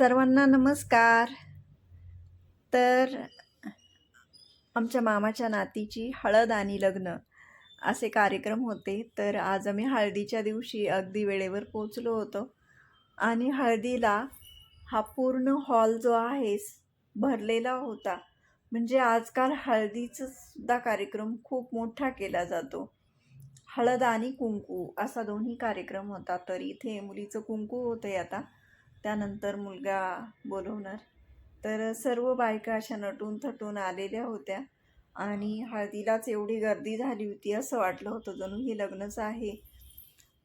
सर्वांना नमस्कार. तर आमच्या मामाच्या नातीची हळद आणि लग्न असे कार्यक्रम होते. तर आज आम्ही हळदीच्या दिवशी अगदी वेळेवर पोचलो होतो आणि हळदीला हा पूर्ण हॉल जो आहे भरलेला होता. म्हणजे आजकाल हळदीचा सुद्धा कार्यक्रम खूप मोठा केला जातो. हळद आणि कुंकू असा दोन्ही कार्यक्रम होता. तर इथे मुलीचं कुंकू होतं आता. त्यानंतर मुलगा बोलवणार. तर सर्व बायका अशा नटून थटून आलेल्या होत्या आणि हळदीलाच एवढी गर्दी झाली होती असं वाटलं होतं जणू हे लग्नच आहे.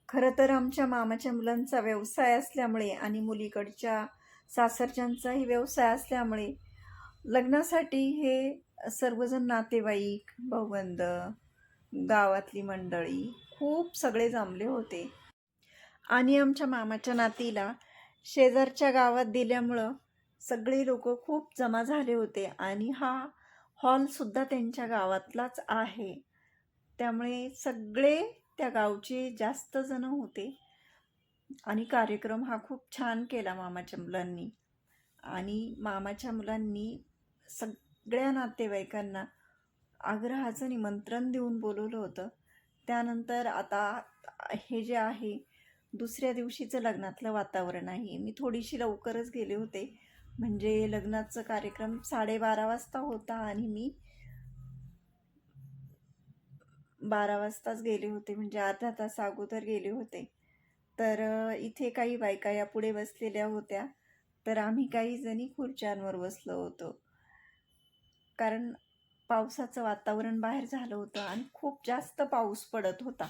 खरं तर आमच्या मामाच्या मुलांचा व्यवसाय असल्यामुळे आणि मुलीकडच्या सासरच्यांचाही व्यवसाय असल्यामुळे लग्नासाठी हे सर्वजण नातेवाईक भाऊबंद गावातली मंडळी खूप सगळे जमले होते. आणि आमच्या मामाच्या नातीला शेजारच्या गावात दिल्यामुळं सगळी लोक खूप जमा झाले होते आणि हा हॉलसुद्धा त्यांच्या गावातलाच आहे. त्यामुळे सगळे त्या गावचे जास्त जण होते आणि कार्यक्रम हा खूप छान केला मामाच्या मुलांनी. आणि मामाच्या मुलांनी सगळ्या नातेवाईकांना आग्रहाचं निमंत्रण देऊन बोलवलं होतं. त्यानंतर आता हे जे आहे दुसऱ्या दिवशीचं लग्नातलं वातावरण आहे. मी थोडीशी लवकरच गेले होते. म्हणजे लग्नाचं कार्यक्रम साडेबारा वाजता होता आणि मी बारा वाजताच गेले होते. म्हणजे अर्धा तास अगोदर गेले होते. तर इथे काही बायका या पुढे बसलेल्या होत्या. तर आम्ही काही जणी खुर्च्यांवर बसलो होतो. कारण पावसाचं वातावरण बाहेर झालं होतं आणि खूप जास्त पाऊस पडत होता.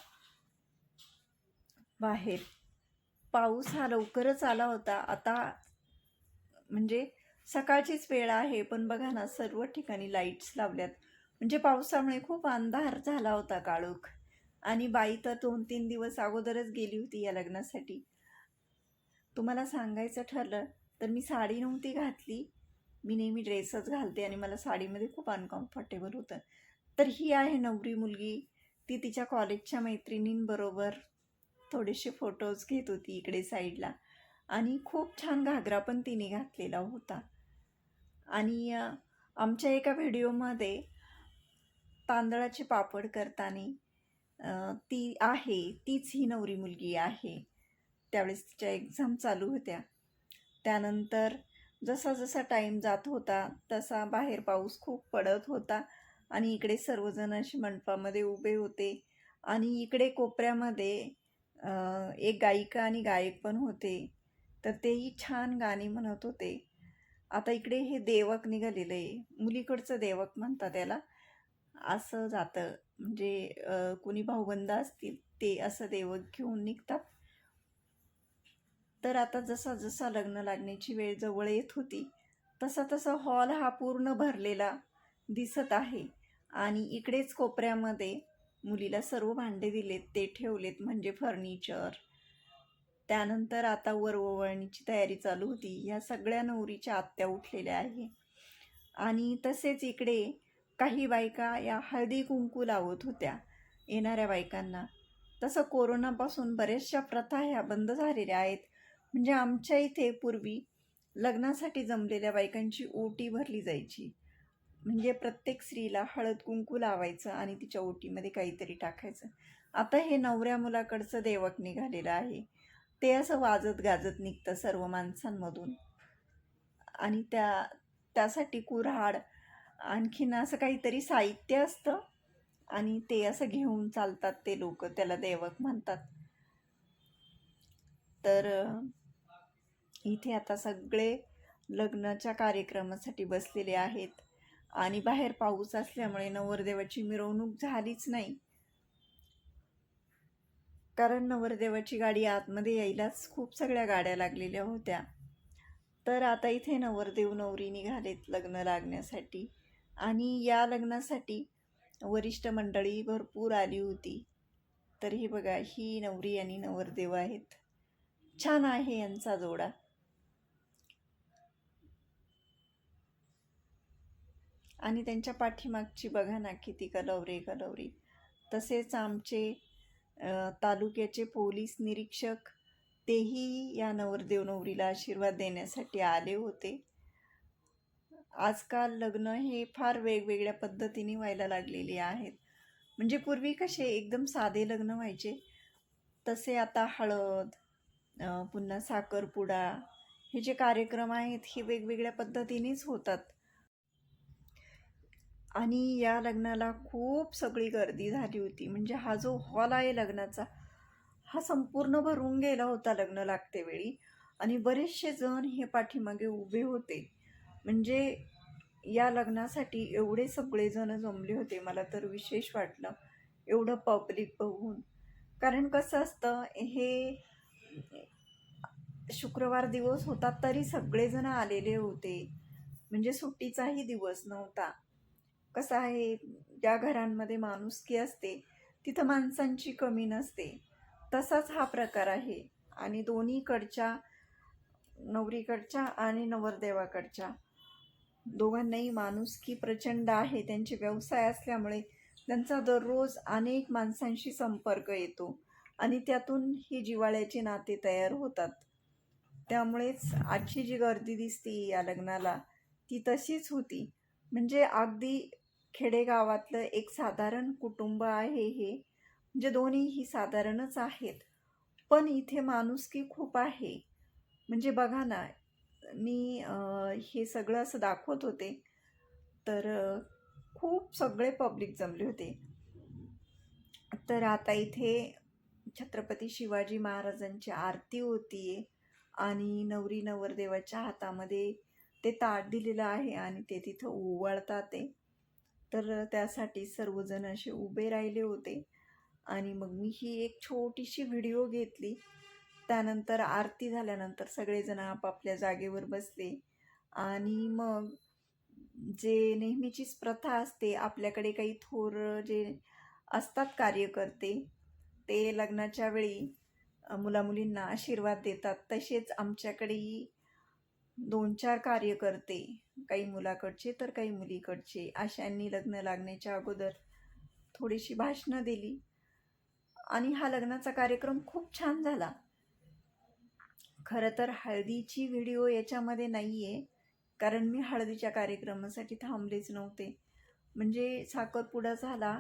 बाहेर. पाऊस हा लवकरच आला होता. आता म्हणजे सकाळचीच वेळ आहे पण बघा ना सर्व ठिकाणी लाईट्स लावल्यात. म्हणजे पावसामुळे खूप अंधार झाला होता काळोख. आणि बाई तर दोन तीन दिवस अगोदरच गेली होती या लग्नासाठी. तुम्हाला सांगायचं ठरलं तर मी साडी नव्हती घातली. मी नेहमी ड्रेसच घालते आणि मला साडीमध्ये खूप अनकम्फर्टेबल होतं. तर ही आहे नवरी मुलगी. ती तिच्या कॉलेजच्या मैत्रिणींबरोबर थोडेसे फोटोज घेत होती इकडे साईडला आणि खूप छान घागरा पण तिने घातलेला होता. आणि आमच्या एका व्हिडिओमध्ये तांदळाचे पापड करताना ती आहे तीच ही नवरी मुलगी आहे. त्यावेळेस तिच्या एक्झाम चालू होत्या. त्यानंतर जसा जसा टाईम जात होता तसा बाहेर पाऊस खूप पडत होता आणि इकडे सर्वजण असे मंडपामध्ये उभे होते. आणि इकडे कोपऱ्यामध्ये एक गायिका आणि गायक पण होते. तर तेही छान गाणी म्हणत होते. आता इकडे हे देवक निघालेलं. आहे मुलीकडचं देवक म्हणतात त्याला. असं जातं. म्हणजे कुणी भाऊबंद असतील ते असं देवक घेऊन निघतात. तर आता जसा जसा लग्न लागण्याची वेळ जवळ येत होती तसा तसा हॉल हा पूर्ण भरलेला दिसत आहे. आणि इकडेच कोपऱ्यामध्ये मुलीला सर्व भांडे दिलेत ते ठेवलेत म्हणजे फर्निचर. त्यानंतर आता वरवळणीची तयारी चालू होती. या सगळ्या नवरीच्या आत्या उठलेल्या आहे. आणि तसेच इकडे काही बायका या हळदी कुंकू लावत होत्या येणाऱ्या बायकांना. तसं कोरोनापासून बऱ्याचशा प्रथा ह्या बंद झालेल्या आहेत. म्हणजे आमच्या इथे पूर्वी लग्नासाठी जमलेल्या बायकांची ओटी भरली जायची. म्हणजे प्रत्येक स्त्रीला हळद कुंकू लावायचं आणि तिच्या ओटीमध्ये काहीतरी टाकायचं. आता हे नवऱ्या मुलाकडचं देवक निघालेलं आहे. ते असं वाजत गाजत निघतं सर्व माणसांमधून. आणि त्या त्यासाठी कुऱ्हाड आणखीन असं काहीतरी साहित्य असतं. आणि ते असं घेऊन चालतात ते लोक त्याला देवक म्हणतात. तर इथे आता सगळे लग्नाच्या कार्यक्रमासाठी बसलेले आहेत. आणि बाहेर पाऊस असल्यामुळे नवरदेवाची मिरवणूक झालीच नाही. कारण नवरदेवाची गाडी आतमध्ये यायलाच खूप सगळ्या गाड्या लागलेल्या होत्या. तर आता इथे नवरदेव नवरी निघालेत लग्न लागण्यासाठी. आणि या लग्नासाठी वरिष्ठ मंडळी भरपूर आली होती. तर ही बघा ही नवरी आणि नवरदेव आहेत. छान आहे यांचा जोडा. आणि त्यांच्या पाठीमागची बघा ना किती कलवरे कलवरी. तसेच आमचे तालुक्याचे पोलीस निरीक्षक तेही या नवरदेव नवरीला आशीर्वाद देण्यासाठी आले होते. आजकाल लग्न हे फार वेगवेगळ्या पद्धतीने व्हायला लागलेली आहेत. म्हणजे पूर्वी कसे एकदम साधे लग्न व्हायचे. तसे आता हळद पुन्हा साखरपुडा हे जे कार्यक्रम आहेत हे वेगवेगळ्या पद्धतीनेच होतात. आणि या लग्नाला खूप सगळी गर्दी झाली होती. म्हणजे हा जो हॉल आहे लग्नाचा हा संपूर्ण भरून गेला होता लग्न लागते वेळी. आणि बरेचसे जण हे पाठीमागे उभे होते. म्हणजे या लग्नासाठी एवढे सगळेजण जमले होते मला तर विशेष वाटलं. एवढं पब्लिक बघून. कारण कसं असतं हे शुक्रवार दिवस होता तरी सगळेजण आलेले होते. म्हणजे सुट्टीचाही दिवस नव्हता. कसं आहे ज्या घरांमध्ये माणुसकी असते तिथं माणसांची कमी नसते. तसाच हा प्रकार आहे. आणि दोन्हीकडच्या नवरीकडच्या आणि नवरदेवाकडच्या. दोघांनाही माणुसकी प्रचंड आहे. त्यांचे व्यवसाय असल्यामुळे त्यांचा दररोज अनेक माणसांशी संपर्क येतो. आणि त्यातून ही जिवाळ्याचे नाते तयार होतात. त्यामुळेच आजची जी गर्दी दिसते या लग्नाला ती तशीच होती. म्हणजे अगदी खेडेगावातलं एक साधारण कुटुंब आहे हे. म्हणजे दोन्हीही साधारणच आहेत. पण इथे माणुसकी खूप आहे. म्हणजे बघा ना मी हे सगळं असं दाखवत होते तर खूप सगळे पब्लिक जमले होते. तर आता इथे छत्रपती शिवाजी महाराजांची आरती होती आणि नवरी नवरदेवाच्या हातामध्ये ते ताट दिलेलं आहे आणि ते तिथं ओवाळतात ते. तर त्यासाठी सर्वजण असे उभे राहिले होते. आणि मग मी ही एक छोटीशी व्हिडिओ घेतली. त्यानंतर आरती झाल्यानंतर सगळेजण आपापल्या जागेवर बसले. आणि मग जे नेहमीचीच प्रथा असते आपल्याकडे काही थोर जे असतात कार्यकर्ते ते लग्नाच्या वेळी मुलामुलींना आशीर्वाद देतात. तसेच आमच्याकडेही दोन चार कार्यकर्ते काही मुलाकडचे तर काही मुलीकडचे. अशांनी लग्न लागण्याच्या अगोदर थोडीशी भाषणं दिली. आणि हा लग्नाचा कार्यक्रम खूप छान झाला. खरं तर हळदीची व्हिडिओ याच्यामध्ये नाही आहे कारण मी हळदीच्या कार्यक्रमासाठी थांबलेच नव्हते. म्हणजे साखरपुडा झाला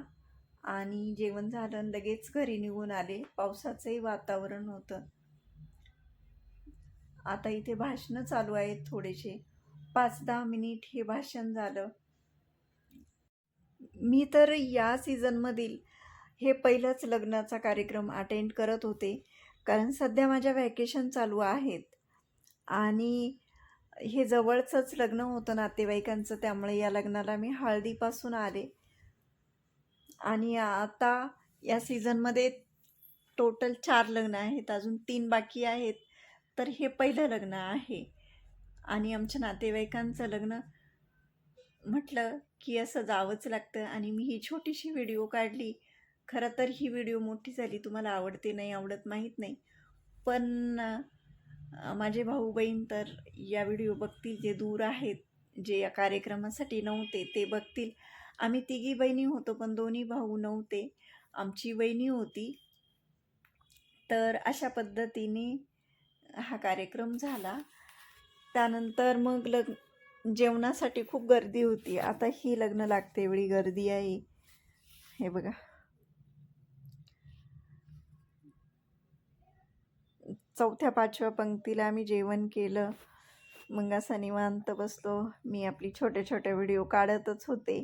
आणि जेवण झालं आणि लगेच घरी निघून आले. पावसाचंही वातावरण होतं. आता इथे भाषणं चालू आहेत थोडेसे. पाच दहा मिनिट हे भाषण झालं. मी तर या सीझनमधील हे पहिलंच लग्नाचा कार्यक्रम अटेंड करत होते. कारण सध्या माझ्या व्हॅकेशन चालू आहेत. आणि हे जवळचंच लग्न होतं नातेवाईकांचं त्यामुळे या लग्नाला मी हळदीपासून आले. आणि आता या सीझनमध्ये टोटल चार लग्न आहेत. अजून तीन बाकी आहेत. तर हे पहिलं लग्न आहे. आणि आमच्या नातेवाईकांचं लग्न म्हटलं की असं जावंच लागतं. आणि मी ही छोटीशी व्हिडिओ काढली. खरं तर ही व्हिडिओ मोठी झाली. तुम्हाला आवडते नाही आवडत माहीत नाही. पण माझे भाऊ बहीण तर या व्हिडिओ बघतील. जे दूर आहेत जे या कार्यक्रमासाठी नव्हते ते बघतील. आम्ही तिघी बहिणी होतो पण दोन्ही भाऊ नव्हते. आमची बहिणी होती. तर अशा पद्धतीने हा कार्यक्रम झाला. त्यानंतर मग लग जेवणासाठी खूप गर्दी होती. आता ही लग्न लागते एवढी गर्दी आहे. हे बघा. चौथ्या पाचव्या पंक्तीला आम्ही जेवण केलं. मग असा निवांत बसलो. मी आपली छोटे छोटे व्हिडिओ काढतच होते.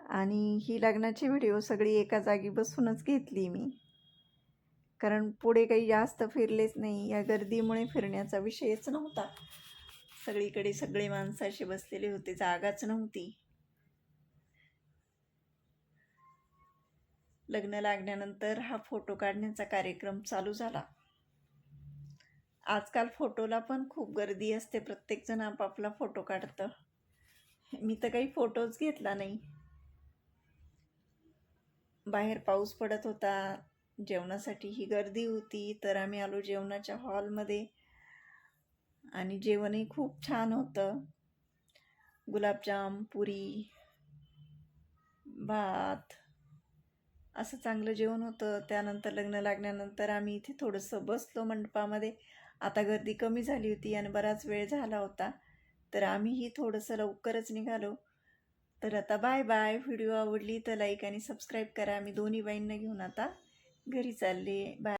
आणि ही लग्नाची व्हिडिओ सगळी एका जागी बसूनच घेतली मी. कारण पुढे काही जास्त फिरलेच नाही. या गर्दीमुळे फिरण्याचा विषयच नव्हता. सगळीकडे सगळे माणसाशी बसलेले होते. जागाच नव्हती. लग्न लागल्यानंतर हा फोटो काढण्याचा कार्यक्रम चालू झाला. आजकाल फोटोला पण खूप गर्दी असते. प्रत्येकजण आपापला फोटो काढतं. मी तर काही फोटोच घेतला नाही. बाहेर पाऊस पडत होता. जेवणासाठी ही गर्दी होती तर आम्ही आलो जेवणाच्या हॉलमध्ये. आणि जेवणही खूप छान होतं. गुलाबजाम पुरी भात असं चांगलं जेवण होतं. त्यानंतर लग्न लागल्यानंतर आम्ही इथे थोडंसं बसलो मंडपामध्ये. आता गर्दी कमी झाली होती आणि बराच वेळ झाला होता. तर आम्हीही थोडंसं लवकरच निघालो. तर आता बाय बाय. व्हिडिओ आवडली तर लाईक आणि सबस्क्राईब करा. आम्ही दोन्ही बाईंना घेऊन आता घरी चालले बाय